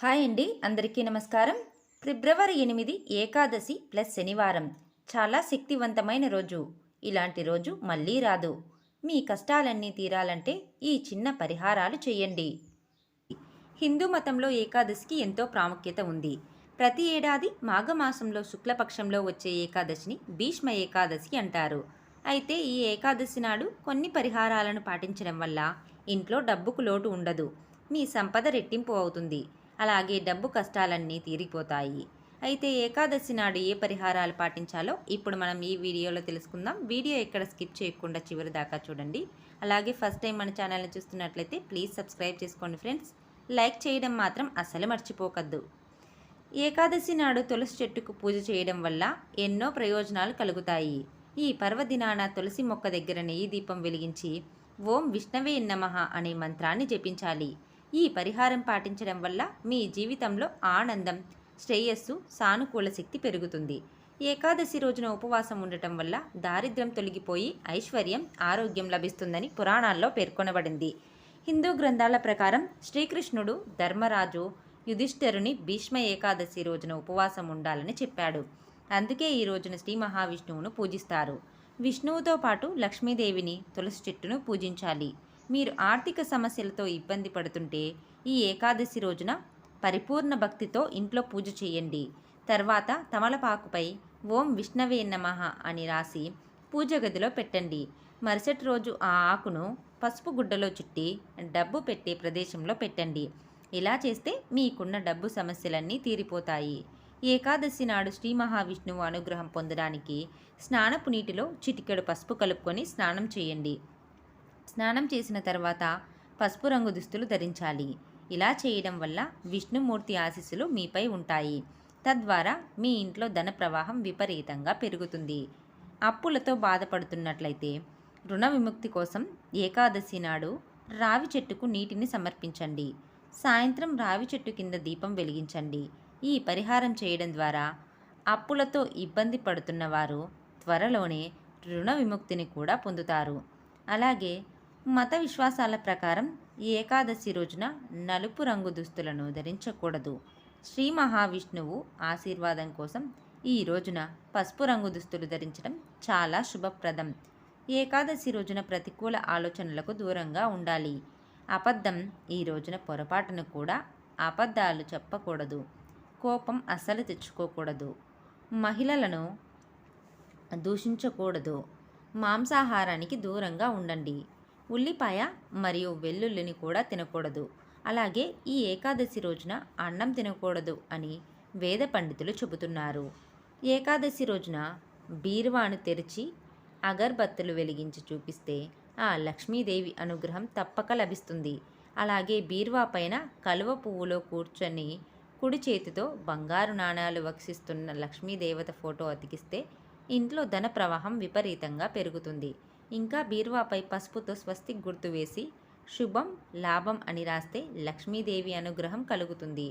Hi అండి అందరికీ నమస్కారం. ఫిబ్రవరి ఎనిమిది ఏకాదశి ప్లస్ శనివారం. చాలా శక్తివంతమైన రోజు. ఇలాంటి రోజు మళ్ళీ రాదు. మీ కష్టాలన్నీ తీరాలంటే ఈ చిన్న పరిహారాలు చేయండి. హిందూ మతంలో ఏకాదశికి ఎంతో ప్రాముఖ్యత ఉంది. ప్రతి ఏడాది మాఘమాసంలో శుక్లపక్షంలో వచ్చే ఏకాదశిని భీష్మ ఏకాదశి అంటారు. అయితే ఈ ఏకాదశి నాడు కొన్ని పరిహారాలను పాటించడం వల్ల ఇంట్లో డబ్బుకు లోటు ఉండదు. మీ సంపద రెట్టింపు అవుతుంది. అలాగే డబ్బు కష్టాలన్నీ తీరిపోతాయి. అయితే ఏకాదశి నాడు ఏ పరిహారాలు పాటించాలో ఇప్పుడు మనం ఈ వీడియోలో తెలుసుకుందాం. వీడియో ఎక్కడ స్కిప్ చేయకుండా చివరి దాకా చూడండి. అలాగే ఫస్ట్ టైం మన ఛానల్ని చూస్తున్నట్లయితే ప్లీజ్ సబ్స్క్రైబ్ చేసుకోండి ఫ్రెండ్స్. లైక్ చేయడం మాత్రం అస్సలు మర్చిపోకద్దు. ఏకాదశి నాడు తులసి చెట్టుకు పూజ చేయడం వల్ల ఎన్నో ప్రయోజనాలు కలుగుతాయి. ఈ పర్వదినాన తులసి మొక్క దగ్గర నెయ్యి దీపం వెలిగించి ఓం విష్ణవే నమః అనే మంత్రాన్ని జపించాలి. ఈ పరిహారం పాటించడం వల్ల మీ జీవితంలో ఆనందం శ్రేయస్సు సానుకూల శక్తి పెరుగుతుంది. ఏకాదశి రోజున ఉపవాసం ఉండటం వల్ల దారిద్ర్యం తొలగిపోయి ఐశ్వర్యం ఆరోగ్యం లభిస్తుందని పురాణాల్లో పేర్కొనబడింది. హిందూ గ్రంథాల ప్రకారం శ్రీకృష్ణుడు ధర్మరాజు యుధిష్ఠరుని భీష్మ ఏకాదశి రోజున ఉపవాసం ఉండాలని చెప్పాడు. అందుకే ఈ రోజున శ్రీ మహావిష్ణువును పూజిస్తారు. విష్ణువుతో పాటు లక్ష్మీదేవిని తులసి చెట్టును పూజించాలి. మీరు ఆర్థిక సమస్యలతో ఇబ్బంది పడుతుంటే ఈ ఏకాదశి రోజున పరిపూర్ణ భక్తితో ఇంట్లో పూజ చేయండి. తర్వాత తమలపాకుపై ఓం విష్ణవే నమః అని రాసి పూజ గదిలో పెట్టండి. మరుసటి రోజు ఆ ఆకును పసుపు గుడ్డలో చుట్టి డబ్బు పెట్టే ప్రదేశంలో పెట్టండి. ఇలా చేస్తే మీకున్న డబ్బు సమస్యలన్నీ తీరిపోతాయి. ఏకాదశి నాడు శ్రీ మహావిష్ణువు అనుగ్రహం పొందడానికి స్నానపు నీటిలో చిటికెడు పసుపు కలుపుకొని స్నానం చేయండి. స్నానం చేసిన తర్వాత పసుపు రంగు దుస్తులు ధరించాలి. ఇలా చేయడం వల్ల విష్ణుమూర్తి ఆశీస్సులు మీపై ఉంటాయి. తద్వారా మీ ఇంట్లో ధన ప్రవాహం విపరీతంగా పెరుగుతుంది. అప్పులతో బాధపడుతున్నట్లయితే రుణ విముక్తి కోసం ఏకాదశి నాడు రావి చెట్టుకు నీటిని సమర్పించండి. సాయంత్రం రావి చెట్టు కింద దీపం వెలిగించండి. ఈ పరిహారం చేయడం ద్వారా అప్పులతో ఇబ్బంది పడుతున్న వారు త్వరలోనే రుణ విముక్తిని కూడా పొందుతారు. అలాగే మత విశ్వాసాల ప్రకారం ఈ ఏకాదశి రోజున నలుపు రంగు దుస్తులను ధరించకూడదు. శ్రీ మహావిష్ణువు ఆశీర్వాదం కోసం ఈ రోజున పసుపు రంగు దుస్తులు ధరించడం చాలా శుభప్రదం. ఏకాదశి రోజున ప్రతికూల ఆలోచనలకు దూరంగా ఉండాలి. అబద్ధం ఈ రోజున పొరపాటును కూడా అబద్ధాలు చెప్పకూడదు. కోపం అస్సలు తెచ్చుకోకూడదు. మహిళలను దూషించకూడదు. మాంసాహారానికి దూరంగా ఉండండి. ఉల్లిపాయ మరియు వెల్లుల్లిని కూడా తినకూడదు. అలాగే ఈ ఏకాదశి రోజున అన్నం తినకూడదు అని వేద పండితులు చెబుతున్నారు. ఏకాదశి రోజున బీరువాను తెరిచి అగర్బత్తులు వెలిగించి చూపిస్తే ఆ లక్ష్మీదేవి అనుగ్రహం తప్పక లభిస్తుంది. అలాగే బీరువా పైన కలువ పువ్వులో కూర్చొని కుడి చేతితో బంగారు నాణాలు వక్షిస్తున్న లక్ష్మీదేవత ఫోటో అతికిస్తే ఇంట్లో ధన ప్రవాహం విపరీతంగా పెరుగుతుంది. ఇంకా బీరువాపై పసుపుతో స్వస్తిక్ గుర్తు వేసి శుభం లాభం అని రాస్తే లక్ష్మీదేవి అనుగ్రహం కలుగుతుంది.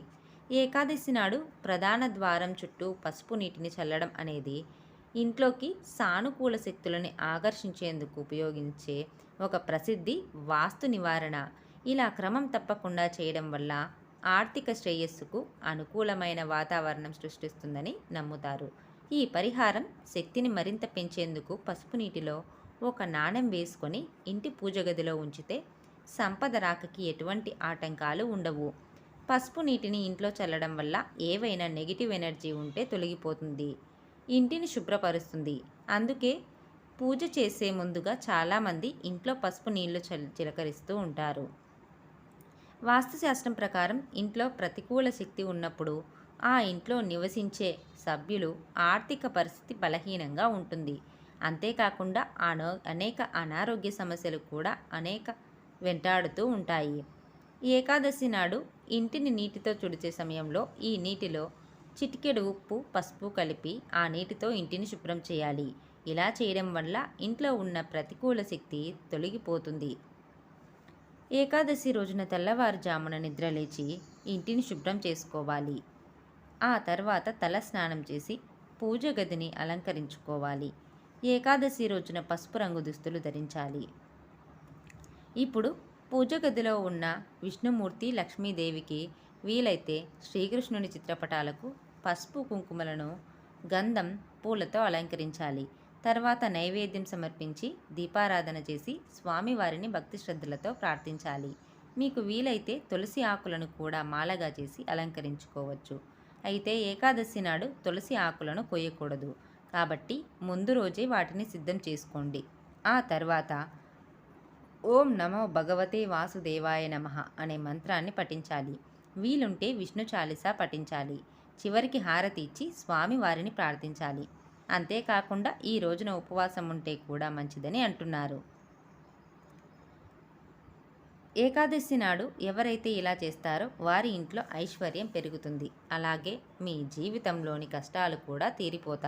ఏకాదశి నాడు ప్రధాన ద్వారం చుట్టూ పసుపు నీటిని చల్లడం అనేది ఇంట్లోకి సానుకూల శక్తులని ఆకర్షించేందుకు ఉపయోగించే ఒక ప్రసిద్ధి వాస్తు నివారణ. ఇలా క్రమం తప్పకుండా చేయడం వల్ల ఆర్థిక శ్రేయస్సుకు అనుకూలమైన వాతావరణం సృష్టిస్తుందని నమ్ముతారు. ఈ పరిహారం శక్తిని మరింత పెంచేందుకు పసుపు నీటిలో ఒక నాణెం వేసుకొని ఇంటి పూజ గదిలో ఉంచితే సంపద రాకకి ఎటువంటి ఆటంకాలు ఉండవు. పసుపు నీటిని ఇంట్లో చల్లడం వల్ల ఏవైనా నెగిటివ్ ఎనర్జీ ఉంటే తొలగిపోతుంది. ఇంటిని శుభ్రపరుస్తుంది. అందుకే పూజ చేసే ముందుగా చాలామంది ఇంట్లో పసుపు నీళ్ళు చల్ చిలకరిస్తూ ఉంటారు. వాస్తుశాస్త్రం ప్రకారం ఇంట్లో ప్రతికూల శక్తి ఉన్నప్పుడు ఆ ఇంట్లో నివసించే సభ్యులు ఆర్థిక పరిస్థితి బలహీనంగా ఉంటుంది. అంతేకాకుండా అనో అనేక అనారోగ్య సమస్యలు కూడా అనేక వెంటాడుతూ ఉంటాయి. ఏకాదశి నాడు ఇంటిని నీటితో చుడిచే సమయంలో ఈ నీటిలో చిటికెడు ఉప్పు పసుపు కలిపి ఆ నీటితో ఇంటిని శుభ్రం చేయాలి. ఇలా చేయడం వల్ల ఇంట్లో ఉన్న ప్రతికూల శక్తి తొలగిపోతుంది. ఏకాదశి రోజున తెల్లవారుజామున నిద్రలేచి ఇంటిని శుభ్రం చేసుకోవాలి. ఆ తర్వాత తల స్నానం చేసి పూజ గదిని అలంకరించుకోవాలి. ఏకాదశి రోజున పసుపు రంగు దుస్తులు ధరించాలి. ఇప్పుడు పూజ గదిలో ఉన్న విష్ణుమూర్తి లక్ష్మీదేవికి వీలైతే శ్రీకృష్ణుని చిత్రపటాలకు పసుపు కుంకుమలను గంధం పూలతో అలంకరించాలి. తర్వాత నైవేద్యం సమర్పించి దీపారాధన చేసి స్వామివారిని భక్తి శ్రద్ధలతో ప్రార్థించాలి. మీకు వీలైతే తులసి ఆకులను కూడా మాలగా చేసి అలంకరించుకోవచ్చు. అయితే ఏకాదశి నాడు తులసి ఆకులను కొయ్యకూడదు. కాబట్టి ముందు రోజే వాటిని సిద్ధం చేసుకోండి. ఆ తర్వాత ఓం నమో భగవతే వాసుదేవాయ నమః అనే మంత్రాన్ని పఠించాలి. వీలుంటే విష్ణు చాలీసా పఠించాలి. చివరికి హారతి ఇచ్చి స్వామి వారిని ప్రార్థించాలి. అంతేకాకుండా ఈ రోజున ఉపవాసం ఉంటే కూడా మంచిదని అంటున్నారు. ఏకాదశి నాడు ఎవరైతే ఇలా చేస్తారో వారి ఇంట్లో ఐశ్వర్యం పెరుగుతుంది. అలాగే మీ జీవితంలోని కష్టాలు కూడా తీరిపోతాయి.